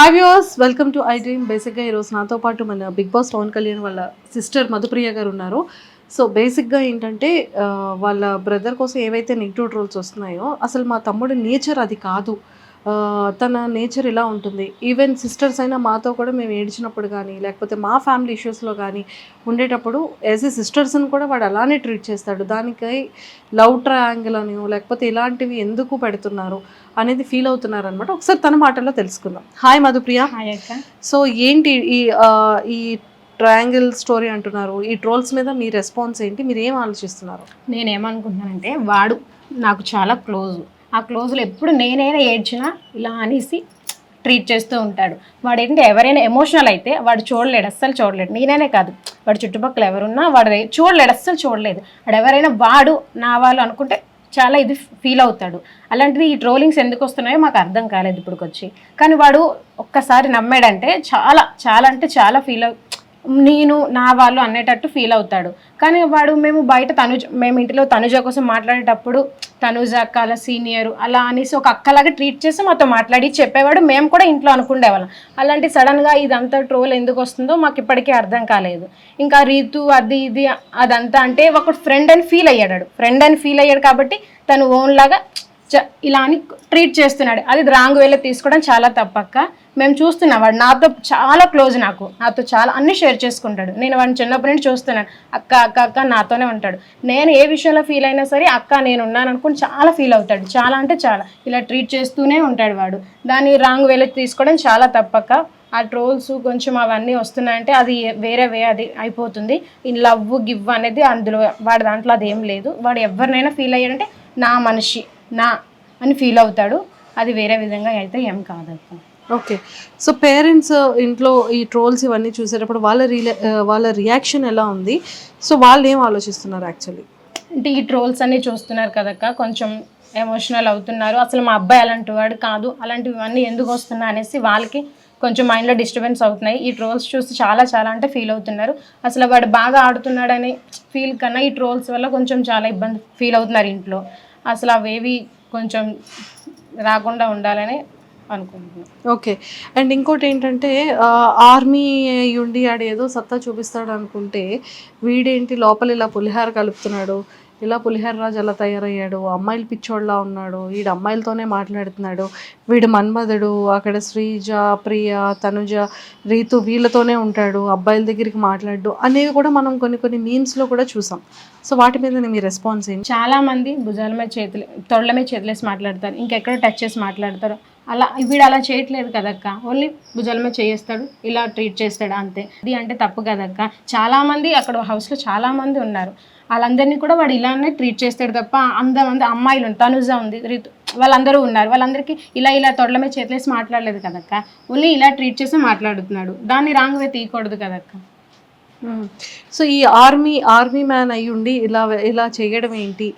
Hi viewers welcome to iDream బేసిక్గా ఈరోజు నాతో పాటు మన బిగ్ బాస్ పవన్ కళ్యాణ్ వాళ్ళ సిస్టర్ మధుప్రియ గారు ఉన్నారు. సో బేసిక్గా ఏంటంటే వాళ్ళ బ్రదర్ కోసం ఏవైతే నెగిటివ్ ట్రోల్స్ వస్తున్నాయో అసలు మా తమ్ముడు నేచర్ అది కాదు. తన నేచర్ ఇలా ఉంటుంది. ఈవెన్ సిస్టర్స్ అయినా మాతో కూడా మేము ఏడ్చినప్పుడు కానీ లేకపోతే మా ఫ్యామిలీ ఇష్యూస్లో కానీ ఉండేటప్పుడు యాజ్ ఏ సిస్టర్స్ని కూడా వాడు అలానే ట్రీట్ చేస్తాడు. దానికై లవ్ ట్రయాంగిల్ అని లేకపోతే ఇలాంటివి ఎందుకు పెడుతున్నారు అనేది ఫీల్ అవుతున్నారు అనమాట ఒకసారి తన మాటల్లో తెలుసుకుందాం. హాయ్ మధుప్రియ. సో ఏంటి ఈ ఈ ట్రయాంగిల్ స్టోరీ అంటున్నారు? ఈ ట్రోల్స్ మీద మీ రెస్పాన్స్ ఏంటి? మీరు ఏం ఆలోచిస్తున్నారు? నేనేమనుకుంటున్నానంటే వాడు నాకు చాలా క్లోజ్ ఆ క్లోజ్లో ఎప్పుడు నేనైనా ఏడ్చినా ఇలా అనేసి ట్రీట్ చేస్తూ ఉంటాడు. వాడు ఏంటంటే ఎవరైనా ఎమోషనల్ అయితే వాడు చూడలేడు అస్సలు చూడలేడు. నేనైనా కాదు వాడు చుట్టుపక్కల ఎవరున్నా వాడు చూడలేడు అస్సలు చూడలేదు. వాడు ఎవరైనా వాడు నా వాళ్ళు అనుకుంటే చాలా ఇది ఫీల్ అవుతాడు. అలాంటిది ఈ ట్రోలింగ్స్ ఎందుకు వస్తున్నాయో మాకు అర్థం కాలేదు ఇప్పటికొచ్చి. కానీ వాడు ఒక్కసారి నమ్మాడంటే చాలా చాలా అంటే చాలా ఫీల్ అవు నేను నా వాళ్ళు అనేటట్టు ఫీల్ అవుతాడు. కానీ వాడు మేము బయట తనుజ మేము ఇంటిలో తనుజ కోసం మాట్లాడేటప్పుడు తనుజ అక్క అలా సీనియర్ అలా అనేసి ఒక అక్కలాగా ట్రీట్ చేసి మాతో మాట్లాడి చెప్పేవాడు మేము కూడా ఇంట్లో అనుకుండేవాళ్ళం. అలాంటి సడన్గా ఇదంతా ట్రోల్ ఎందుకు వస్తుందో మాకు ఇప్పటికీ అర్థం కాలేదు. ఇంకా రీతు అది ఇది అదంతా అంటే ఒక ఫ్రెండ్ అని ఫీల్ అయ్యాడు ఫ్రెండ్ అని ఫీల్ అయ్యాడు కాబట్టి తను ఓన్ లాగా ఇలా అని ట్రీట్ చేస్తున్నాడు. అది రాంగ్ వేలో తీసుకోవడం చాలా తప్పక్క. మేము చూస్తున్నాం వాడు నాతో చాలా క్లోజ్ నాకు. నాతో చాలా అన్ని షేర్ చేసుకుంటాడు. నేను వాడిని చిన్నప్పటి నుంచి చూస్తున్నాను. అక్క అక్క అక్క నాతోనే ఉంటాడు. నేను ఏ విషయంలో ఫీల్ అయినా సరే అక్క నేను ఉన్నాను అనుకుని చాలా ఫీల్ అవుతాడు. చాలా అంటే చాలా. ఇలా ట్రీట్ చేస్తూనే ఉంటాడు వాడు. దాన్ని రాంగ్ వేలో తీసుకోవడం చాలా తప్పక్క. ఆ ట్రోల్స్ కొంచెం అవన్నీ వస్తున్నాయంటే అది వేరే వే అది అయిపోతుంది. ఈ లవ్ గివ్ అనేది అందులో వాడి దాంట్లో అది ఏం లేదు. వాడు ఎవరినైనా ఫీల్ అయ్యాడంటే నా మనిషి. నా అని ఫీల్ అవుతాడు. అది వేరే విధంగా అయితే ఏం కాదక్క ఓకే. సో పేరెంట్స్ ఇంట్లో ఈ ట్రోల్స్ ఇవన్నీ చూసేటప్పుడు వాళ్ళ రిలే వాళ్ళ రియాక్షన్ ఎలా ఉంది? సో వాళ్ళు ఏం ఆలోచిస్తున్నారు యాక్చువల్లీ? అంటే ఈ ట్రోల్స్ అన్ని చూస్తున్నారు కదక్క కొంచెం ఎమోషనల్ అవుతున్నారు. అసలు మా అబ్బాయి అలాంటి వాడు కాదు. అలాంటివన్నీ ఎందుకు వస్తున్నాయి అనేసి వాళ్ళకి కొంచెం మైండ్లో డిస్టర్బెన్స్ అవుతున్నాయి. ఈ ట్రోల్స్ చూసి చాలా చాలా అంటే ఫీల్ అవుతున్నారు. అసలు వాడు బాగా ఆడుతున్నాడని ఫీల్ కన్నా ఈ ట్రోల్స్ వల్ల కొంచెం చాలా ఇబ్బంది ఫీల్ అవుతున్నారు ఇంట్లో. అసలు అవేవి కొంచెం రాకుండా ఉండాలని అనుకుంటున్నాను ఓకే. అండ్ ఇంకోటి ఏంటంటే ఆర్మీ ఉండి ఆడేదో ఏదో సత్తా చూపిస్తాడు అనుకుంటే వీడేంటి లోపల ఇలా పులిహార కలుపుతున్నాడు? ఇలా పులిహార రాజు అలా తయారయ్యాడు? అమ్మాయిలు పిచ్చోళ్ళలా ఉన్నాడు. వీడు అమ్మాయిలతోనే మాట్లాడుతున్నాడు. వీడు మన్మధుడు అక్కడ శ్రీజ ప్రియ తనుజ రీతు వీళ్ళతోనే ఉంటాడు. అబ్బాయిల దగ్గరికి మాట్లాడు అనేవి కూడా మనం కొన్ని కొన్ని మీమ్స్లో కూడా చూసాం. సో వాటి మీద మీ రెస్పాన్స్ ఏంటి? చాలామంది భుజాల మీద చేతులు తొడల మీద చేతులేసి మాట్లాడతారు. ఇంకెక్కడ టచ్ చేసి మాట్లాడతారు. అలా వీడు అలా చేయట్లేదు కదక్క? ఓన్లీ భుజాల మీద చేయిస్తాడు ఇలా ట్రీట్ చేస్తాడు అంతే. ఇది అంటే తప్పు కదక్క? చాలామంది అక్కడ హౌస్లో చాలామంది ఉన్నారు. వాళ్ళందరినీ కూడా వాడు ఇలానే ట్రీట్ చేస్తాడు తప్ప అందమంది అమ్మాయిలు తనుజ ఉంది రితు వాళ్ళందరూ ఉన్నారు. వాళ్ళందరికీ ఇలా ఇలా తొడల మీద చేతులేసి మాట్లాడలేదు కదక్క? ఓన్లీ ఇలా ట్రీట్ చేసి మాట్లాడుతున్నాడు. దాన్ని రాంగ్ వే తీయకూడదు కదక్క? సో ఈ ఆర్మీ ఆర్మీ మ్యాన్ అయి ఉండి ఇలా ఇలా చేయడం ఏంటి?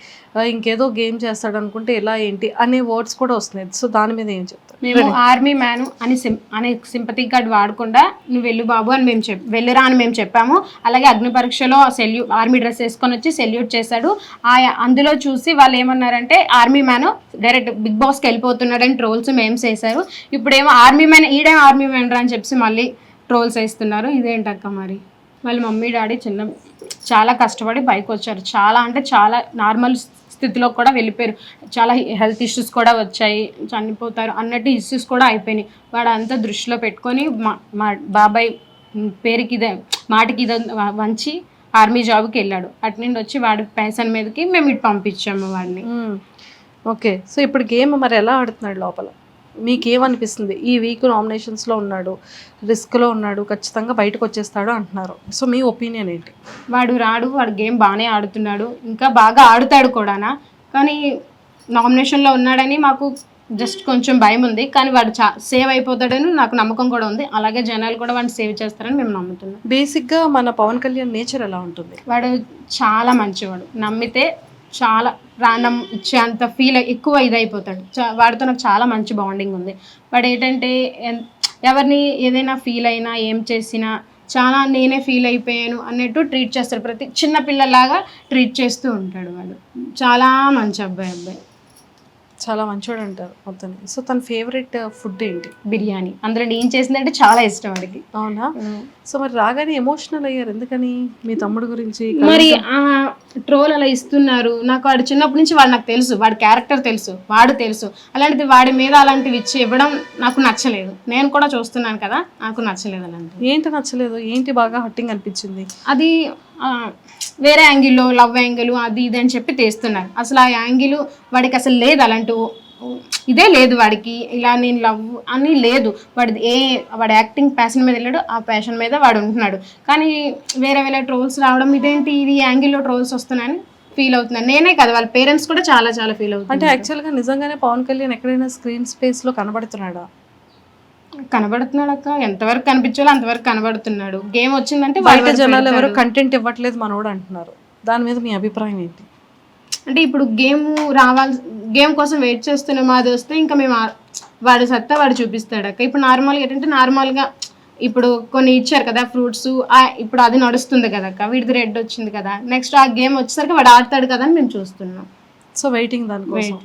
ఇంకేదో గేమ్ చేస్తాడు అనుకుంటే ఇలా ఏంటి అనే వర్డ్స్ కూడా వస్తున్నాయి. సో దాని మీద ఏం చెప్తారు? మేము ఆర్మీ మ్యాన్ అని సిం అనే సింపతి కార్డ్ వాడకుండా నువ్వు వెళ్ళు బాబు అని మేము చెప్ వెళ్ళురా అని మేము చెప్పాము. అలాగే అగ్ని పరీక్షలో సెల్యూ ఆర్మీ డ్రెస్ వేసుకొని వచ్చి సెల్యూట్ చేశాడు. ఆ అందులో చూసి వాళ్ళు ఏమన్నారంటే ఆర్మీ మ్యాన్ డైరెక్ట్ బిగ్ బాస్కి వెళ్ళిపోతున్నాడని ట్రోల్స్ మేము చేశారు ఇప్పుడేమో ఆర్మీ మ్యాన్ ఈడే ఆర్మీ మ్యాన్ రా అని చెప్పి మళ్ళీ ట్రోల్స్ వేస్తున్నారు. ఇదేంటక్క మరి? వాళ్ళ మమ్మీ డాడీ చిన్న చాలా కష్టపడి పైకి వచ్చారు. చాలా అంటే చాలా నార్మల్ స్థితిలో కూడా వెళ్ళిపోయారు. చాలా హెల్త్ ఇష్యూస్ కూడా వచ్చాయి చనిపోతారు అన్నట్టు ఇష్యూస్ కూడా అయిపోయినాయి. వాడు అంతా దృష్టిలో పెట్టుకొని మా మా బాబాయ్ పేరుకి ఇదే మాటకి ఇదే వంచి ఆర్మీ జాబ్కి వెళ్ళాడు. అటు నుండి వచ్చి వాడి పెన్షన్ మీదకి మేము ఇటు పంపించాము వాడిని. ఓకే. సో ఇప్పుడు గేమ్ మరి ఎలా ఆడుతున్నాడు లోపల? మీకేమనిపిస్తుంది? ఈ వీక్ నామినేషన్స్లో ఉన్నాడు రిస్క్లో ఉన్నాడు ఖచ్చితంగా బయటకు వచ్చేస్తాడు అంటున్నారు. సో మీ ఒపీనియన్ ఏంటి? వాడు రాడు వాడు గేమ్ బాగానే ఆడుతున్నాడు ఇంకా బాగా ఆడుతాడు కూడానా? కానీ నామినేషన్లో ఉన్నాడని మాకు జస్ట్ కొంచెం భయం ఉంది కానీ వాడు చా సేవ్ అయిపోతాడని నాకు నమ్మకం కూడా ఉంది. అలాగే జనాలు కూడా వాడిని సేవ్ చేస్తారని మేము నమ్ముతున్నాం. బేసిక్గా మన పవన్ కళ్యాణ్ నేచర్ ఎలా ఉంటుంది? వాడు చాలా మంచివాడు. నమ్మితే చాలా ప్రాణం ఇచ్చేంత ఫీల్ ఎక్కువ ఇదైపోతాడు. చా- వాడితో నాకు చాలా మంచి బాండింగ్ ఉంది. వాడు ఏంటంటే ఎన్- ఎవరిని ఏదైనా ఫీల్ అయినా ఏం చేసినా చాలా నేనే ఫీల్ అయిపోయాను అన్నట్టు ట్రీట్ చేస్తాడు. ప్రతి చిన్న పిల్లలాగా ట్రీట్ చేస్తూ ఉంటాడు వాడు. చాలా మంచి అబ్బాయి అబ్బాయి. చాలా మంచోడు అంటారు మొత్తం సో తన ఫేవరెట్ ఫుడ్ ఏంటి? బిర్యానీ. అందులో నేను చేసిందంటే చాలా ఇష్టం వాడికి. అవునా? సో మరి రాగానే ఎమోషనల్ అయ్యారు ఎందుకని? మీ తమ్ముడు గురించి మరి ఆ ట్రోల్ అలా ఇస్తున్నారు. నాకు వాడు చిన్నప్పటి నుంచి వాడు నాకు తెలుసు. వాడి క్యారెక్టర్ తెలుసు. వాడు తెలుసు. అలాంటిది వాడి మీద అలాంటివి ఇచ్చి ఇవ్వడం నాకు నచ్చలేదు. నేను కూడా చూస్తున్నాను కదా నాకు నచ్చలేదు అలాంటివి ఏంటి నచ్చలేదు? ఏంటి బాగా హట్టింగ్ అనిపించింది? అది వేరే యాంగిల్లో లవ్ యాంగిల్ అది ఇది అని చెప్పి తీస్తున్నారు. అసలు ఆ యాంగిల్ వాడికి అసలు లేదు అలాంటి ఇదే లేదు వాడికి. ఇలా నేను లవ్ అని లేదు. వాడి ఏ వాడి యాక్టింగ్ ప్యాషన్ మీద వెళ్ళాడు ఆ ప్యాషన్ మీద వాడు ఉంటున్నాడు. కానీ వేరే వేరే ట్రోల్స్ రావడం ఇదేంటి ఇది యాంగిల్లో ట్రోల్స్ వస్తున్నాయని ఫీల్ అవుతున్నాను. నేనే కదా వాళ్ళ పేరెంట్స్ కూడా చాలా చాలా ఫీల్ అంటే అవుతున్నారు యాక్చువల్గా నిజంగానే పవన్ కళ్యాణ్ ఎక్కడైనా స్క్రీన్ స్పేస్లో కనబడుతున్నాడా? కనబడుతున్నాడు అక్క. ఎంతవరకు కనిపించాలో అంతవరకు కనబడుతున్నాడు. గేమ్ వచ్చిందంటే వరకు జనాలు ఎవరు. కంటెంట్ ఇవ్వట్లేదు మనోడు అంటున్నారు. దాని మీద మీ అభిప్రాయం ఏంటి? అంటే ఇప్పుడు గేమ్ రావాలి గేమ్ కోసం వెయిట్ చేస్తున్న మాది వస్తే ఇంకా మేము వాడి సత్తా వాడు చూపిస్తాడు అక్క. ఇప్పుడు నార్మల్గా ఏంటంటే నార్మల్గా ఇప్పుడు కొన్ని ఇచ్చారు కదా ఫ్రూట్స్ ఇప్పుడు అది నడుస్తుంది కదా అక్క. వీడిది రెడ్ వచ్చింది కదా. నెక్స్ట్ ఆ గేమ్ వచ్చేసరికి వాడు ఆడతాడు కదా అని మేము చూస్తున్నాం. సో వెయిటింగ్ దానికోసం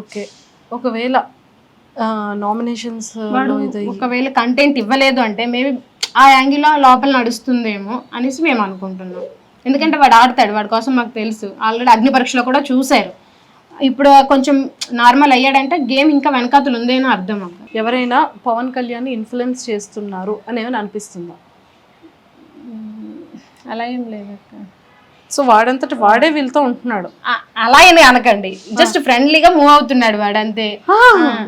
ఓకే ఒకవేళ నామినేషన్స్ ఒకవేళ కంటెంట్ ఇవ్వలేదు అంటే మేబీ ఆ యాంగిల్లో లోపల నడుస్తుందేమో అనేసి మేము అనుకుంటున్నాం. ఎందుకంటే వాడు ఆడతాడు వాడి కోసం మాకు తెలుసు. ఆల్రెడీ అగ్ని పరీక్షలో కూడా చూశారు. ఇప్పుడు కొంచెం నార్మల్ అయ్యాడంటే గేమ్ ఇంకా వెనకాతలు ఉందేనో అర్థం అక్క. ఎవరైనా పవన్ కళ్యాణ్ ఇన్ఫ్లుయెన్స్ చేస్తున్నారు అని ఏమైనా అనిపిస్తుందా? అలా ఏం లేదక్క సో వాడంతటి వాడే వీళ్ళతో ఉంటున్నాడు. అలా అని అనకండి. జస్ట్ ఫ్రెండ్లీగా మూవ్ అవుతున్నాడు వాడు అంతే.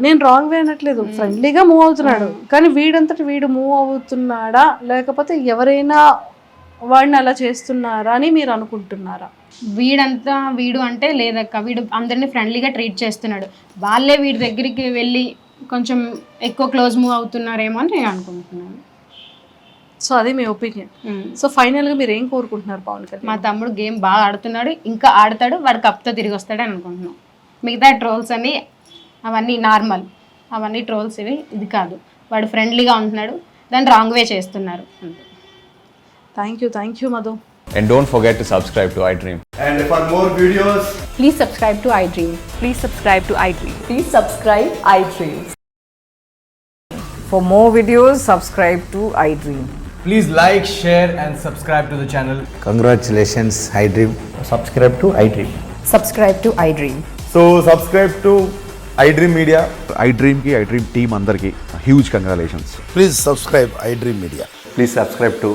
నేను రాంగ్ వే అనట్లేదు. ఫ్రెండ్లీగా మూవ్ అవుతున్నాడు. కానీ వీడంతటి వీడు మూవ్ అవుతున్నాడా? లేకపోతే ఎవరైనా వాడిని అలా చేస్తున్నారా అని మీరు అనుకుంటున్నారా? వీడంతా వీడు అంటే లేదక్క వీడు అందరినీ ఫ్రెండ్లీగా ట్రీట్ చేస్తున్నాడు. వాళ్ళే వీడి దగ్గరికి వెళ్ళి కొంచెం ఎక్కువ క్లోజ్ మూవ్ అవుతున్నారేమో అని నేను అనుకుంటున్నాను. సో అది మీ ఒపీనియన్. సో ఫైనల్గా మీరు ఏం కోరుకుంటున్నారు పవన్ కళ్యాణ్? మా తమ్ముడు గేమ్ బాగా ఆడుతున్నాడు ఇంకా ఆడతాడు వాడు కప్తో తిరిగి వస్తాడని అనుకుంటున్నాం. మిగతా ట్రోల్స్ అన్ని అవన్నీ నార్మల్. అవన్నీ ట్రోల్స్ ఇవి ఇది కాదు. వాడు ఫ్రెండ్లీగా ఉంటున్నాడు దాన్ని రాంగ్ వే చేస్తున్నారు. Thank you. Thank you, Madhu. And don't forget to subscribe to iDream. And for more videos, please subscribe to iDream. Please subscribe to iDream. Please subscribe iDream. For more videos, subscribe to iDream. Please like, share, and subscribe to the channel. Congratulations, iDream. Subscribe to iDream. Subscribe to iDream. So subscribe to iDream Media. iDream ki iDream team under ki. huge congratulations. Please subscribe iDream Media. Please subscribe to